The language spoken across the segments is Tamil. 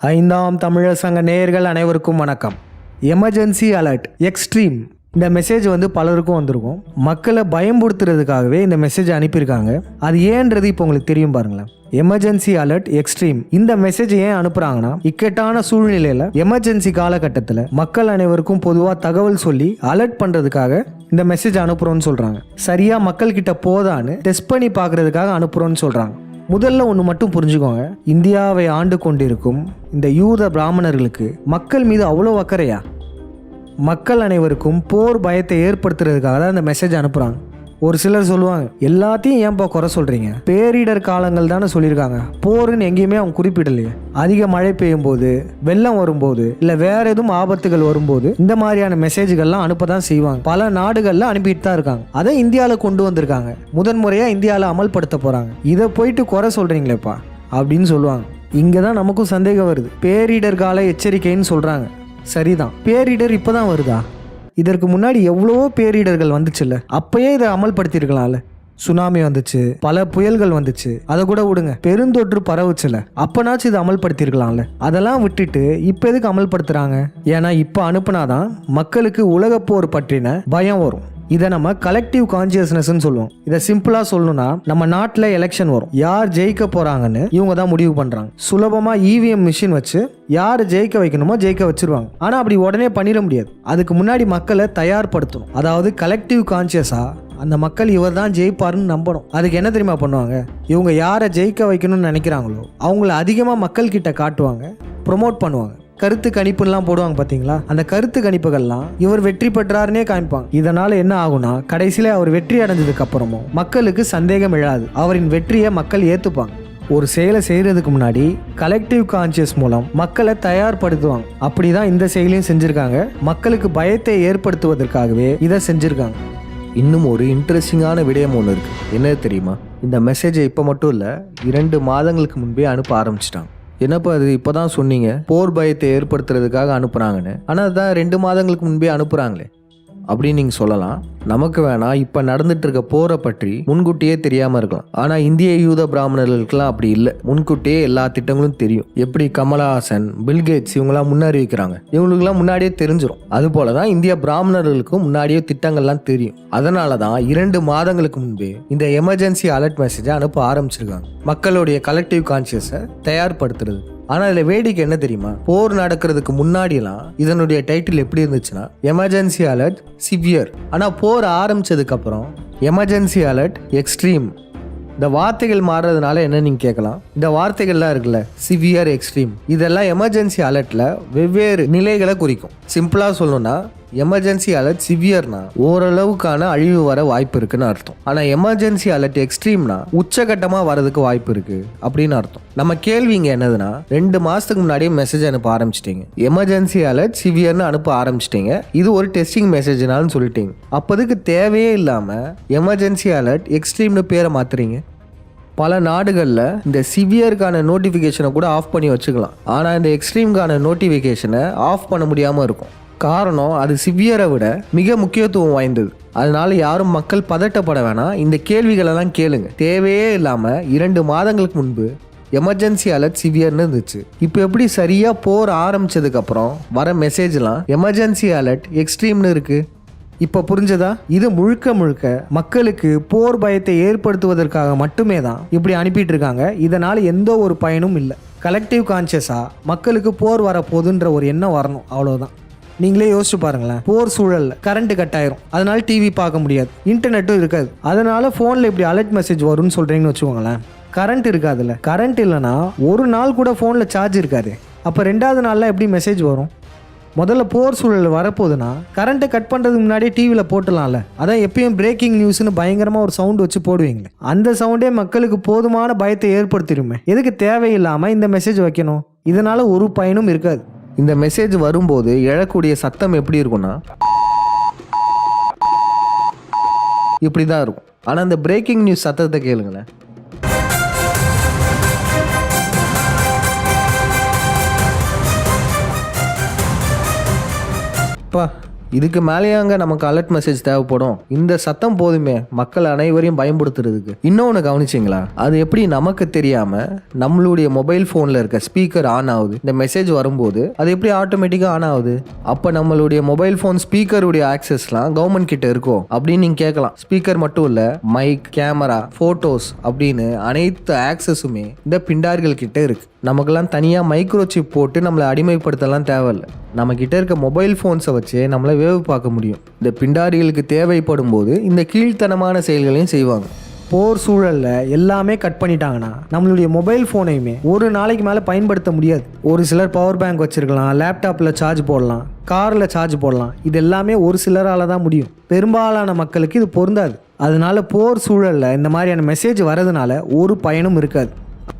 ஐந்தாம் தமிழர் சங்க நேயர்கள் அனைவருக்கும் வணக்கம். எமர்ஜென்சி அலர்ட் எக்ஸ்ட்ரீம் இந்த மெசேஜ் வந்து பலருக்கும் வந்திருக்கும். மக்களை பயம்படுத்துறதுக்காகவே இந்த மெசேஜ் அனுப்பியிருக்காங்க. அது ஏன்றது இப்போ உங்களுக்கு தெரியும் பாருங்களேன். எமர்ஜென்சி அலர்ட் எக்ஸ்ட்ரீம் இந்த மெசேஜ் ஏன் அனுப்புறாங்கன்னா இக்கட்டான சூழ்நிலையில எமர்ஜென்சி காலகட்டத்தில் மக்கள் அனைவருக்கும் பொதுவாக தகவல் சொல்லி அலர்ட் பண்றதுக்காக இந்த மெசேஜ் அனுப்புறோம்னு சொல்றாங்க. சரியா மக்கள் கிட்ட போதான்னு டெஸ்ட் பண்ணி பார்க்கறதுக்காக அனுப்புறோம்னு சொல்றாங்க. முதல்ல ஒன்று மட்டும் புரிஞ்சுக்கோங்க. இந்தியாவை ஆண்டு கொண்டிருக்கும் இந்த யூத பிராமணர்களுக்கு மக்கள் மீது அவ்வளோ அக்கறையா? மக்கள் அனைவருக்கும் போர் பயத்தை ஏற்படுத்துறதுக்காக தான் இந்த மெசேஜ் அனுப்புகிறாங்க ஒரு சிலர் சொல்லுவாங்க எல்லாத்தையும் ஏன்பா குறை சொல்கிறீங்க பேரிடர் காலங்கள் தானே சொல்லியிருக்காங்க. போருன்னு எங்கேயுமே அவங்க குறிப்பிடலையே. அதிக மழை பெய்யும் போது வெள்ளம் வரும்போது இல்லை வேற எதுவும் ஆபத்துகள் வரும்போது இந்த மாதிரியான மெசேஜ்கள்லாம் அனுப்ப தான் செய்வாங்க. பல நாடுகளில் அனுப்பிட்டு தான் இருக்காங்க. அதை இந்தியாவில் கொண்டு வந்திருக்காங்க. முதன்முறையாக இந்தியாவில் அமல்படுத்த போகிறாங்க இதை போயிட்டு குறை சொல்கிறீங்களேப்பா அப்படின்னு சொல்லுவாங்க. இங்கே தான் நமக்கும் சந்தேகம் வருது. பேரிடர் கால எச்சரிக்கைன்னு சொல்கிறாங்க சரிதான். பேரிடர் இப்போதான் வருதா? இதற்கு முன்னாடி எவ்வளவோ பேரிடர்கள் வந்துச்சுல்ல. அப்பயே இதை அமல்படுத்தியிருக்கலாம்ல. சுனாமி வந்துச்சு பல புயல்கள் வந்துச்சு. அதை கூட விடுங்க பெருந்தொற்று பரவுச்சுல அப்பனாச்சும் இதை அமல்படுத்தியிருக்கலாம்ல. அதெல்லாம் விட்டுட்டு இப்போ எதுக்கு அமல்படுத்துறாங்க? ஏன்னா இப்போ அனுப்புனாதான் மக்களுக்கு உலகப்போர் பற்றின பயம் வரும். இதை நம்ம கலெக்டிவ் கான்சியஸ்னஸ்னு சொல்லுவோம். இதை சிம்பிளா சொல்லணும்னா நம்ம நாட்டில் எலெக்ஷன் வரும். யார் ஜெயிக்க போறாங்கன்னு இவங்க தான் முடிவு பண்றாங்க. சுலபமா இவிஎம் மிஷின் வச்சு யார் ஜெயிக்க வைக்கணுமோ ஜெயிக்க வச்சிருவாங்க. ஆனா அப்படி உடனே பண்ணிட முடியாது. அதுக்கு முன்னாடி மக்களை தயார்படுத்தணும். அதாவது கலெக்டிவ் கான்சியஸா அந்த மக்கள் இவர் தான் ஜெயிப்பாருன்னு நம்பணும். அதுக்கு என்ன தெரியுமா பண்ணுவாங்க? இவங்க யாரை ஜெயிக்க வைக்கணும்னு நினைக்கிறாங்களோ அவங்கள அதிகமாக மக்கள் கிட்ட காட்டுவாங்க ப்ரொமோட் பண்ணுவாங்க. கருத்து கணிப்புலாம் போடுவாங்க பார்த்தீங்களா அந்த கருத்து கணிப்புகள்லாம் இவர் வெற்றி பெற்றாருன்னே காமிப்பாங்க. இதனால என்ன ஆகும்னா கடைசியில் அவர் வெற்றி அடைஞ்சதுக்கு அப்புறமும் மக்களுக்கு சந்தேகம் இழாது அவரின் வெற்றியை மக்கள் ஏற்றுப்பாங்க ஒரு செயலை செய்யறதுக்கு முன்னாடி கலெக்டிவ் கான்சியஸ் மூலம் மக்களை தயார்படுத்துவாங்க. அப்படிதான் இந்த செயலையும் செஞ்சிருக்காங்க. மக்களுக்கு பயத்தை ஏற்படுத்துவதற்காகவே இதை செஞ்சிருக்காங்க. இன்னும் ஒரு இன்ட்ரெஸ்டிங்கான விடயம் ஒன்று இருக்கு. என்ன தெரியுமா? இந்த மெசேஜை இப்போ மட்டும் இல்லை இரண்டு மாதங்களுக்கு முன்பே அனுப்ப ஆரம்பிச்சிட்டாங்க. என்னப்பா அது இப்போ தான் சொன்னீங்க? போர் பயத்தை ஏற்படுத்துறதுக்காக அனுப்புகிறாங்கன்னு ஆனால் அதான் ரெண்டு மாதங்களுக்கு முன்பே அனுப்புகிறாங்களே அப்படின்னு நீங்கள் சொல்லலாம். நமக்கு வேணா இப்போ நடந்துட்டு இருக்க போரை பற்றி முன்கூட்டியே தெரியாமல் இருக்கலாம். ஆனால் இந்திய யூத பிராமணர்களுக்கெல்லாம் அப்படி இல்லை. முன்கூட்டியே எல்லா திட்டங்களும் தெரியும். எப்படி கமலஹாசன் பில்கேட்ஸ் இவங்கெல்லாம் முன்னறிவிக்கிறாங்க இவங்களுக்குலாம் முன்னாடியே தெரிஞ்சிடும் அது போல தான் இந்திய பிராமணர்களுக்கும் முன்னாடியே திட்டங்கள்லாம் தெரியும். அதனால தான் இரண்டு மாதங்களுக்கு முன்பே இந்த எமர்ஜென்சி அலர்ட் மெசேஜை அனுப்ப ஆரம்பிச்சிருக்காங்க. மக்களுடைய கலெக்டிவ் கான்சியஸை தயார்படுத்துறது. ஆனா இதுல வேடிக்கை என்ன தெரியுமா? போர் நடக்கிறதுக்கு முன்னாடிலாம் இதனுடைய டைட்டில் எப்படி இருந்துச்சுன்னா எமர்ஜென்சி அலர்ட் சிவியர் ஆனா போர் ஆரம்பிச்சதுக்கு அப்புறம் எமர்ஜென்சி அலர்ட் எக்ஸ்ட்ரீம் இந்த வார்த்தைகள் மாறுறதுனால என்ன நீங்க கேட்கலாம்? இந்த வார்த்தைகள்லாம் இருக்குல்ல சிவியர் எக்ஸ்ட்ரீம் இதெல்லாம் எமர்ஜென்சி அலர்ட்ல வெவ்வேறு நிலைகளை குறிக்கும். சிம்பிளா சொல்லணும்னா எமர்ஜென்சி அலர்ட் சிவியர்னா ஓரளவுக்கான அழிவு வர வாய்ப்பு இருக்குன்னு அர்த்தம். ஆனா எமர்ஜென்சி அலர்ட் எக்ஸ்ட்ரீம்னா உச்சகட்டமா வரதுக்கு வாய்ப்பு இருக்கு அப்படின்னு அர்த்தம். நம்ம கேள்விங்க என்னதுன்னா ரெண்டு மாசத்துக்கு முன்னாடியே மெசேஜ் அனுப்ப ஆரம்பிச்சிட்டீங்க. எமர்ஜென்சி அலர்ட் சிவியர்னு அனுப்ப ஆரம்பிச்சிட்டீங்க. இது ஒரு டெஸ்டிங் மெசேஜ்னாலும் சொல்லிட்டீங்க. அப்போதுக்கு தேவையே இல்லாம எமர்ஜென்சி அலர்ட் எக்ஸ்ட்ரீம்னு பேரை மாத்துறீங்க. பல நாடுகளில் இந்த சிவியருக்கான நோட்டிஃபிகேஷனை கூட ஆஃப் பண்ணி வச்சுக்கலாம். ஆனால் இந்த எக்ஸ்ட்ரீம்கான நோட்டிஃபிகேஷனை ஆஃப் பண்ண முடியாமல் இருக்கும். காரணம் அது சிவியரை விட மிக முக்கியத்துவம் வாய்ந்தது. அதனால யாரும் மக்கள் பதட்டப்பட வேணாம். இந்த கேள்விகளெல்லாம் கேளுங்க. தேவையே இல்லாமல் இரண்டு மாதங்களுக்கு முன்பு எமர்ஜென்சி அலர்ட் சிவியர்னு இருந்துச்சு. இப்போ எப்படி சரியாக போர் ஆரம்பிச்சதுக்கப்புறம் வர மெசேஜ்லாம் எமர்ஜென்சி அலர்ட் எக்ஸ்ட்ரீம்னு இருக்குது இப்போ புரிஞ்சதா? இது முழுக்க முழுக்க மக்களுக்கு போர் பயத்தை ஏற்படுத்துவதற்காக மட்டுமே தான் இப்படி அனுப்பிட்டு இருக்காங்க. இதனால் எந்த ஒரு பயனும் இல்லை. கலெக்டிவ் கான்சியஸாக மக்களுக்கு போர் வரப்போகுதுன்ற ஒரு எண்ணம் வரணும். அவ்வளோதான் நீங்களே யோசிச்சு பாருங்களேன். போர் சூழல் கரண்ட் கட் ஆயிரும் அதனால டிவி பார்க்க முடியாது. இன்டர்நெட்டும் இருக்காது. அதனால ஃபோனில் இப்படி அலர்ட் மெசேஜ் வரும்னு சொல்கிறீங்கன்னு வச்சுக்கோங்களேன். கரண்ட் இருக்காதுல்ல. கரண்ட் இல்லைன்னா ஒரு நாள் கூட ஃபோனில் சார்ஜ் இருக்காது. அப்போ ரெண்டாவது நாளில் எப்படி மெசேஜ் வரும்? முதல்ல போர் சூழல் வரப்போகுதுன்னா கரண்ட்டை கட் பண்ணுறதுக்கு முன்னாடியே டிவியில் போட்டலாம்ல அதான் எப்பயும் பிரேக்கிங் நியூஸ்னு பயங்கரமாக ஒரு சவுண்ட் வச்சு போடுவீங்களே. அந்த சவுண்டே மக்களுக்கு போதுமான பயத்தை ஏற்படுத்திடுமே. எதுக்கு தேவையில்லாமல் இந்த மெசேஜ் வைக்கணும்? இதனால் ஒரு பயனும் இருக்காது. இந்த மெசேஜ் வரும்போது எழக்கூடிய சத்தம் எப்படி இருக்கும்னா இப்படி தான் இருக்கும். ஆனால் இந்த பிரேக்கிங் நியூஸ் சத்தத்தை கேளுங்களேன். அப்பா இதுக்கு மேலேயாங்க நமக்கு அலர்ட் மெசேஜ் தேவைப்படும். இந்த சத்தம் போதுமே மக்கள் அனைவரையும் பயன்படுத்துறதுக்கு. இன்னொன்று கவனிச்சிங்களா? அது எப்படி நமக்கு தெரியாம நம்மளுடைய மொபைல் ஃபோனில் இருக்க ஸ்பீக்கர் ஆன் ஆகுது. இந்த மெசேஜ் வரும்போது அது எப்படி ஆட்டோமேட்டிக்காக ஆன் ஆகுது? அப்போ நம்மளுடைய மொபைல் ஃபோன் ஸ்பீக்கருடைய ஆக்சஸ்லாம் கவர்மெண்ட் கிட்ட இருக்கும் அப்படின்னு நீங்கள் கேட்கலாம். ஸ்பீக்கர் மட்டும் இல்லை மைக் கேமரா ஃபோட்டோஸ் அப்படின்னு அனைத்து ஆக்சஸுமே இந்த பிண்டார்கள் கிட்ட இருக்கு. நமக்கெல்லாம் தனியாக மைக்ரோ சிப் போட்டு நம்மளை அடிமைப்படுத்தலாம் தேவையில்லை. நம்ம கிட்ட இருக்க மொபைல் ஃபோன்ஸை வச்சு நம்மளை வேவு பார்க்க முடியும். இந்த பிண்டாரிகளுக்கு தேவைப்படும் போது இந்த கீழ்த்தனமான செயல்களையும் செய்வாங்க. போர் சூழல்ல எல்லாமே கட் பண்ணிட்டாங்கன்னா நம்மளுடைய மொபைல் ஃபோனையுமே ஒரு நாளைக்கு மேலே பயன்படுத்த முடியாது. ஒரு சிலர் பவர் பேங்க் வச்சிருக்கலாம் லேப்டாப்பில் சார்ஜ் போடலாம் காரில் சார்ஜ் போடலாம். இது எல்லாமே ஒரு சிலரால் தான் முடியும். பெரும்பாலான மக்களுக்கு இது பொருந்தாது. அதனால போர் சூழல்ல இந்த மாதிரியான மெசேஜ் வரதுனால ஒரு பயனும் இருக்காது.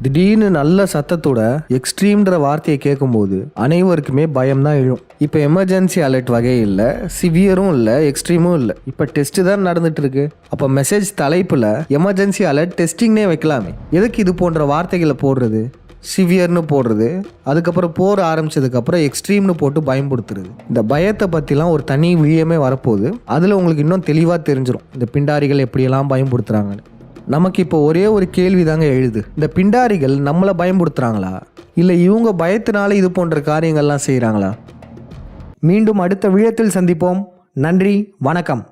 திடீர்னு நல்ல சத்தத்தோட எக்ஸ்ட்ரீம்ன்ற வார்த்தையை கேட்கும்போது அனைவருக்குமே பயம் தான் எழும். இப்போ எமர்ஜென்சி அலர்ட் வகை இல்லை சிவியரும் இல்லை எக்ஸ்ட்ரீமும் இல்லை. இப்போ டெஸ்ட் தான் நடந்துட்டு இருக்கு அப்போ மெசேஜ் தலைப்பில் எமர்ஜென்சி அலர்ட் டெஸ்டிங்னே வைக்கலாமே. எதுக்கு இது போன்ற வார்த்தைகளை போடுறது? சிவியர்னு போடுறது. அதுக்கப்புறம் போர் ஆரம்பிச்சதுக்கப்புறம் எக்ஸ்ட்ரீம்னு போட்டு பயன்படுத்துறது. இந்த பயத்தை பற்றிலாம் ஒரு தனி விழியமே வரப்போகுது. அதில் உங்களுக்கு இன்னும் தெளிவாக தெரிஞ்சிடும் இந்த பிண்டாரிகள் எப்படியெல்லாம் பயன்படுத்துகிறாங்கன்னு நமக்கு இப்போ ஒரே ஒரு கேள்வி தாங்க எழுது. இந்த பிண்டாரிகள் நம்மளை பயன்படுத்துகிறாங்களா இல்லை இவங்க பயத்தினால இது போன்ற காரியங்கள்லாம் செய்கிறாங்களா மீண்டும் அடுத்த விழத்தில் சந்திப்போம். நன்றி வணக்கம்.